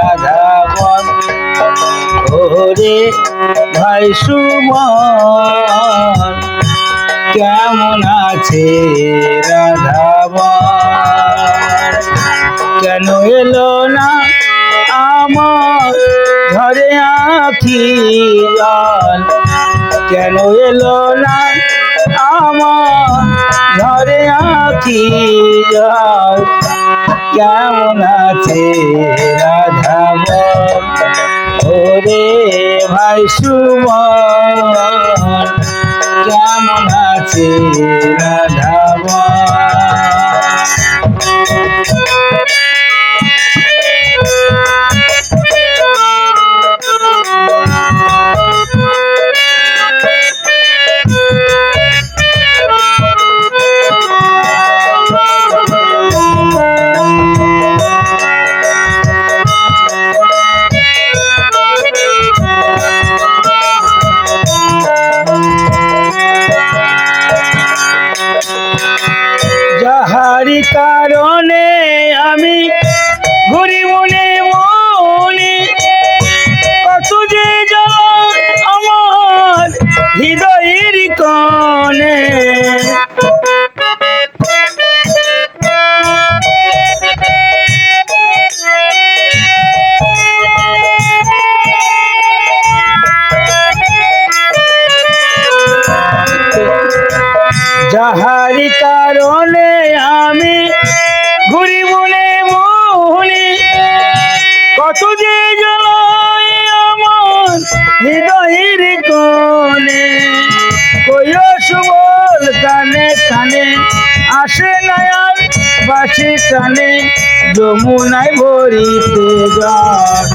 রাধাবন ওরে ভাই সুমন, কেমন আছে রাধাবন কেন এলো না আমার ঘরে আখি জল? কেন এলো না আমার ঘরে আখি জল? কেমন আছে রাধাব ওরে ভাই সুমন কেমন আছে যাহারি কারণে আমি ঘুরি মনে মনে কত যে জ্বালায় আমার হৃদয়ের কোণে, কইও সুবল কানে কানে, আসে না বাসি কানে, যমুনায় ভরিতে জল।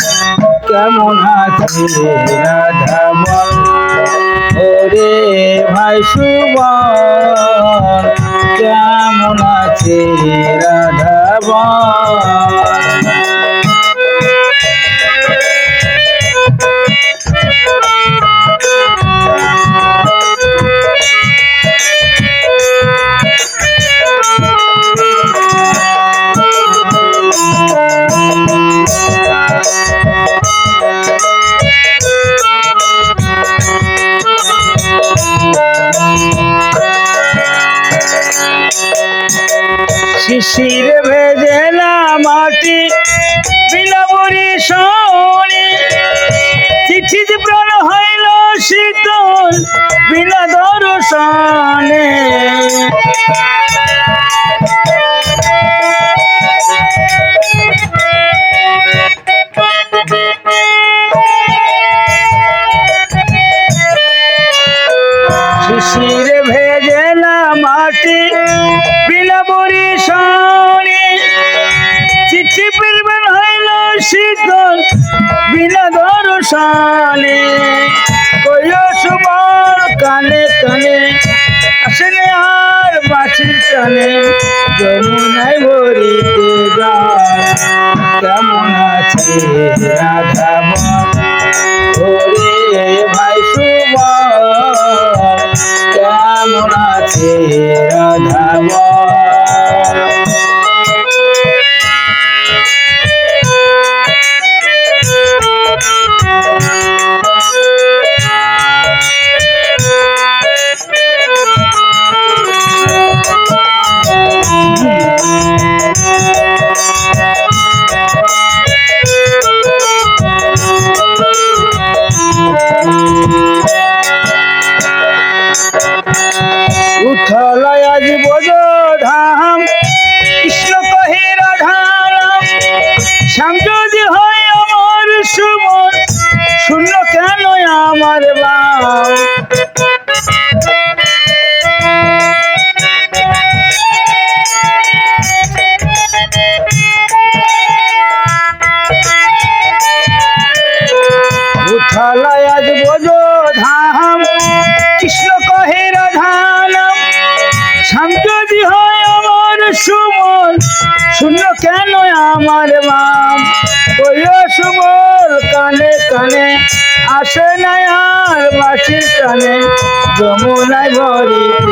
কেমন আছে রাধা ভাই সুবল। কেমন আছে রাধাবন শিশির ভেজে না মাটি বিনাবরি শনি চিঠি প্রাণ হইল শীতল বিনা দর্শনে। শিশির ভেজে না মাটি বিনা দর্শনে কইল সুবল কানে কানে, আসেনে আর বাঁচির কানে যমুনায় যায় কেমন আছে রাধা ওরে ভাই কেমন আছে রাধাব যদি হয় আমার সুমন শূন্য কেন আমার বাম উঠল আজ কৃষ্ণ কহে রাধারাম। শ্যাম যদি সুমন শূন্য কেন আমার মাম সুমল কানে কানে আসে নাই আর বাসির কানে যমুনায় ভরিতে